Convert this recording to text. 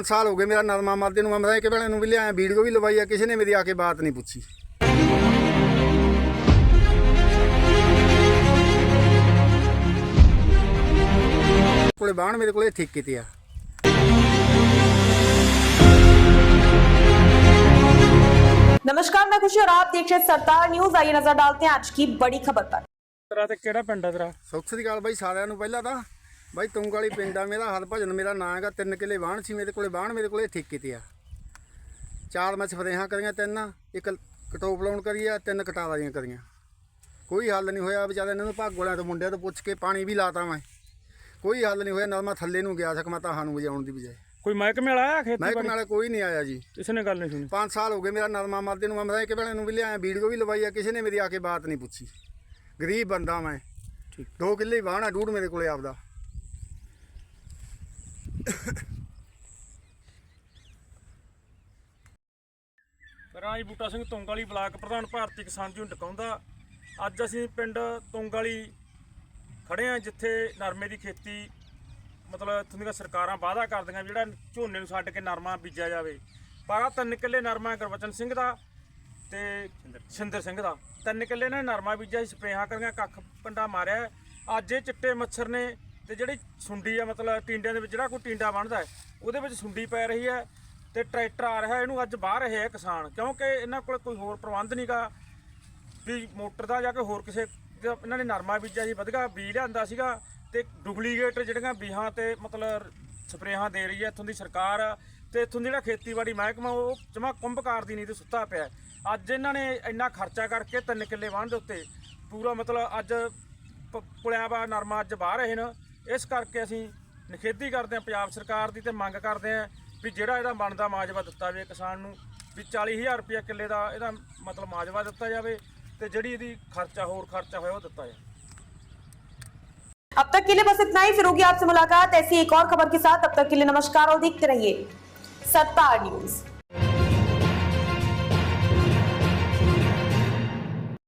5 ਸਾਲ ਹੋ ਗਏ ਮੇਰਾ ਨਰਮਾ ਮਰਦੇ ਨੂੰ ਮੈਂ ਕਿ ਵੇਲੇ ਨੂੰ ਵੀ ਲਿਆਇਆ ਵੀਡੀਓ ਵੀ ਲਵਾਈ ਆ ਕਿਸੇ ਨੇ ਮੇਰੀ ਆ ਕੇ ਬਾਤ ਨਹੀਂ ਪੁੱਛੀ ਕੋਲੇ ਬਾਣ ਮੇਰੇ ਕੋਲੇ ਠੇਕੇ ਤੇ ਆ नमस्कार मैं खुशी और आप देख रहे हैं सरदार न्यूज आइए नजर डालते हैं आज की बड़ी खबर पर ਤੇਰਾ ਤੇ ਕਿਹੜਾ ਪਿੰਡ ਆ ਤੇਰਾ ਸੁੱਖ ਸ੍ਰੀ ਅਕਾਲ ਬਾਈ ਸਾਰਿਆਂ ਨੂੰ ਪਹਿਲਾਂ ਤਾਂ ਬਾਈ ਤੁੰਗ ਵਾਲੀ ਪਿੰਡ ਆ ਮੇਰਾ ਹਰ ਭਜਨ ਮੇਰਾ ਨਾਂ ਹੈਗਾ ਤਿੰਨ ਕਿੱਲੇ ਬਾਣ ਸੀ ਮੇਰੇ ਕੋਲੇ ਬਾਣ ਮੇਰੇ ਕੋਲੇ ਠੇਕੇ ਤੇ ਆ। ਚਾਰ ਮੈਂ ਸਪਰੇਹਾਂ ਕਰੀਆਂ ਤਿੰਨ ਇੱਕ ਕਟੋਪ ਲਾਉਣ ਕਰੀ ਆ ਤਿੰਨ ਕਟਾਵਾ ਦੀਆਂ ਕਰੀਆਂ। ਕੋਈ ਹੱਲ ਨਹੀਂ ਹੋਇਆ ਵਿਚਾਰੇ ਇਹਨਾਂ ਨੂੰ ਭਾਗੋਲਿਆਂ ਤੋਂ ਮੁੰਡਿਆਂ ਤੋਂ ਪੁੱਛ ਕੇ ਪਾਣੀ ਵੀ ਲਾਤਾ ਮੈਂ। ਕੋਈ ਹੱਲ ਨਹੀਂ ਹੋਇਆ ਨਰਮਾ ਥੱਲੇ ਨੂੰ ਗਿਆ ਸਕਮਾ ਤਾਂ ਨੂੰ ਵਜਾਉਣ ਦੀ ਬਜਾਏ। ਕੋਈ ਮਹਿਕਮੇ ਵਾਲਾ ਆਇਆ ਮੈਂ ਖੇਤੀਬਾੜੀ ਨਾਲੇ ਕੋਈ ਨਹੀਂ ਆਇਆ ਜੀ। ਕਿਸੇ ਨੇ ਗੱਲ ਨਹੀਂ ਸੁਣੀ? 5 ਸਾਲ ਹੋ ਗਏ ਮੇਰਾ ਨਰਮਾ ਮਰਦੇ ਨੂੰ ਮੈਂ ਕਿ ਵੇਲੇ ਨੂੰ ਵੀ ਲਿਆਇਆ ਵੀਡੀਓ ਵੀ ਲਵਾਈ ਆ ਕਿਸੇ ਨੇ ਮੇਰੀ ਆ ਕੇ ਬਾਤ ਨਹੀਂ ਪੁੱਛੀ। ਗਰੀਬ ਬੰਦਾ ਮੈਂ। ਠੀਕ। ਦੋ ਕਿੱਲੇ ਹੀ ਵਾਹਣਾ ਡੂੜ ਮੇਰੇ ਕੋਲੇ ਆਪਦਾ। ਮੇਰਾ ਜੀ ਬੂਟਾ ਸਿੰਘ ਤੁੰਗ ਵਾਲੀ ਬਲਾਕ ਪ੍ਰਧਾਨ ਭਾਰਤੀ ਕਿਸਾਨ ਯੂਨੀਅਨ ਟਕਾਉਂਦਾ। ਅੱਜ ਅਸੀਂ ਪਿੰਡ ਤੁੰਗ ਵਾਲੀ ਖੜੇ ਆ ਜਿੱਥੇ ਨਰਮੇ ਦੀ ਖੇਤੀ ਮਤਲਬ ਇੱਥੋਂ ਦੀਆਂ ਸਰਕਾਰਾਂ ਵਾਅਦਾ ਕਰਦੀਆਂ ਜਿਹੜਾ ਝੋਨੇ ਨੂੰ ਛੱਡ ਕੇ ਨਰਮਾ ਬੀਜਿਆ ਜਾਵੇ। ਪਰ ਆਹ ਤਿੰਨ ਕਿੱਲੇ ਨਰਮਾ ਗੁਰਬਚਨ ਸਿੰਘ ਦਾ ਤੇ ਸਿੰਦਰ ਸਿੰਘ। ਦਾ। ਤਿੰਨ ਕਿੱਲੇ ਨੇ ਨਰਮਾ ਬੀਜਿਆ ਸਪਰੇਹਾਂ ਕਰੀਆਂ ਕੱਖ ਕੰਡਾ ਮਾਰਿਆ। ਅੱਜ ਇਹ ਚਿੱਟੇ ਮੱਛਰ ਨੇ ਤੇ ਜਿਹੜੀ ਸੁੰਡੀ ਆ ਮਤਲਬ ਟਿੰਡਿਆਂ ਦੇ ਵਿੱਚ, ਜਿਹੜਾ ਕੋਈ ਟਿੰਡਾ ਬਣਦਾ ਉਹਦੇ ਵਿੱਚ ਸੁੰਡੀ ਪੈ ਰਹੀ ਹੈ ਤੇ ਟਰੈਕਟਰ ਆ ਰਿਹਾ ਇਹਨੂੰ ਅੱਜ ਬਾਹਰ ਰਹੇ ਆ ਕਿਸਾਨ। ਕਿਉਂਕਿ ਇਹਨਾਂ ਕੋਲ ਕੋਈ ਹੋਰ ਪ੍ਰਬੰਧ ਨਹੀਂਗਾ ਵੀ ਮੋਟਰ ਦਾ ਜਾਂ ਕੋਈ ਹੋਰ ਕਿਸੇ ਇਹਨਾਂ ਨੇ ਨਰਮਾ ਬੀਜਿਆ ਸੀ ਵਧਗਾ ਬੀਜ ਲਿਆਂਦਾ ਸੀਗਾ ਤੇ ਡੁਪਲੀਕੇਟ ਜਿਹੜੀਆਂ ਬੀਹਾਂ ਤੇ ਮਤਲਬ ਸਪਰੇਹਾਂ ਦੇ ਰਹੀ ਹੈ ਇੱਥੋਂ ਦੀ ਸਰਕਾਰ ਤੇ ਇੱਥੋਂ ਦੀ ਜਿਹੜਾ ਖੇਤੀਬਾੜੀ ਮਹਿਕਮਾ, ਉਹ ਜਮਾ ਕੁੰਭਕਾਰ ਦੀ ਨਹੀਂ ਤੇ ਸੁੱਤਾ ਪਿਆ ਅੱਜ ਇਹਨਾਂ ਨੇ ਇੰਨਾ ਖਰਚਾ ਕਰਕੇ ਤਿੰਨ ਕਿੱਲੇ ਵਾਹਣ ਦੇ ਉੱਤੇ ਪੂਰਾ ਮਤਲਬ ਅੱਜ ਪ- ਪੁਲਿਆ ਵਾ ਨਰਮਾ ਅੱਜ ਬਾਹਰ ਰਹੇ ਨੇ। ਇਸ ਕਰਕੇ ਅਸੀਂ ਨਿਖੇਧੀ ਕਰਦੇ ਹਾਂ ਪੰਜਾਬ ਸਰਕਾਰ ਦੀ ਤੇ ਮੰਗ ਕਰਦੇ ਹਾਂ ਵੀ ਜਿਹੜਾ ਇਹਦਾ ਬਣਦਾ ਮਾਜਵਾ ਦਿੱਤਾ ਜਾਵੇ ਕਿਸਾਨ ਨੂੰ ਵੀ 40000 ਰੁਪਏ ਕਿੱਲੇ ਦਾ ਇਹਦਾ ਮਤਲਬ ਮਾਜਵਾ ਦਿੱਤਾ ਜਾਵੇ ਤੇ ਜਿਹੜੀ ਇਹਦੀ ਖਰਚਾ ਹੋਰ ਖਰਚਾ ਹੋਇਆ ਉਹ ਦਿੱਤਾ ਜਾਵੇ अब तक के लिए बस इतना ही फिर होगी आपसे मुलाकात ऐसी एक और खबर के साथ अब तक के लिए नमस्कार और देखते रहिए सरदार न्यूज